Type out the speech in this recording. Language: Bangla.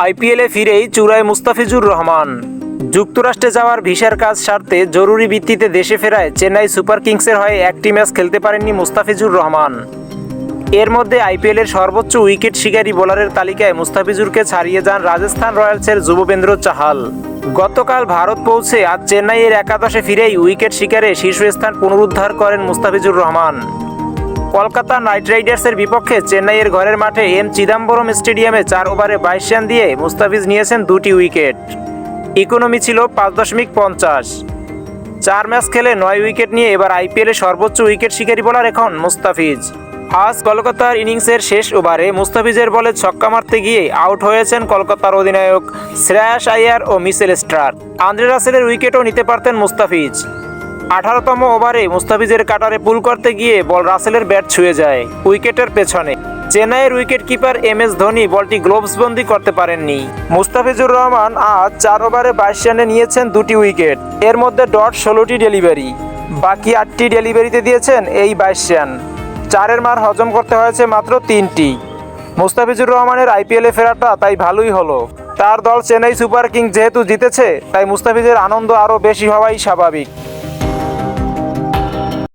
আইপিএলে ফিরেই চূড়ায় মুস্তাফিজুর রহমান। যুক্তরাষ্ট্রে যাওয়ার ভিসার কাজ সারতে জরুরি ভিত্তিতে দেশে ফেরায় চেন্নাই সুপার কিংসের হয়ে একটি ম্যাচ খেলতে পারেননি মুস্তাফিজুর রহমান। এর মধ্যে আইপিএলের সর্বোচ্চ উইকেট শিকারী বোলারের তালিকায় মুস্তাফিজুরকে ছাড়িয়ে যান রাজস্থান রয়্যালসের যুববেন্দ্র চাহাল। গতকাল ভারত পৌঁছে আজ চেন্নাইয়ের একাদশে ফিরেই উইকেট শিকারে শীর্ষস্থান পুনরুদ্ধার করেন মুস্তাফিজুর রহমান। কলকাতা নাইট রাইডার্সের বিপক্ষে চেন্নাইয়ের ঘরের মাঠে এম চিদাম্বরম স্টেডিয়ামে চার ওভারে বাইশ রান দিয়ে মুস্তাফিজ নিয়েছেন দুটি উইকেট। ইকোনমি ছিল পাঁচ দশমিক পঞ্চাশ। চার ম্যাচ খেলে নয় উইকেট নিয়ে এবার আইপিএলে সর্বোচ্চ উইকেট শিকারী বলার এখন মুস্তাফিজ। আজ কলকাতার ইনিংসের শেষ ওভারে মুস্তাফিজের বলে ছক্কা মারতে গিয়ে আউট হয়েছেন কলকাতার অধিনায়ক শ্রেয়াস আইয়ার ও মিসেল স্টার আন্দ্রে রাসেলের উইকেটও নিতে পারতেন মুস্তাফিজ। আঠারোতম ওভারে মুস্তাফিজের কাটারে পুল করতে গিয়ে বল রাসেলের ব্যাট ছুঁয়ে যায় উইকেটের পেছনে। চেন্নাইয়ের wicket keeper M S Dhoni বলটি গ্লোভসবন্দি করতে পারেননি। মুস্তাফিজুর রহমান আজ চার ওভারে বাইশ রানে নিয়েছেন দুটি উইকেট। এর মধ্যে ডট ষোলোটি ডেলিভারি বাকি আটটি ডেলিভারিতে দিয়েছেন এই বাইশ রান। চারের মার হজম করতে হয়েছে মাত্র তিনটি। মুস্তাফিজুর রহমানের আইপিএলে ফেরাটা তাই ভালোই হলো। তার দল চেন্নাই সুপার কিং যেহেতু জিতেছে, তাই মুস্তাফিজের আনন্দ আরও বেশি হওয়াই স্বাভাবিক।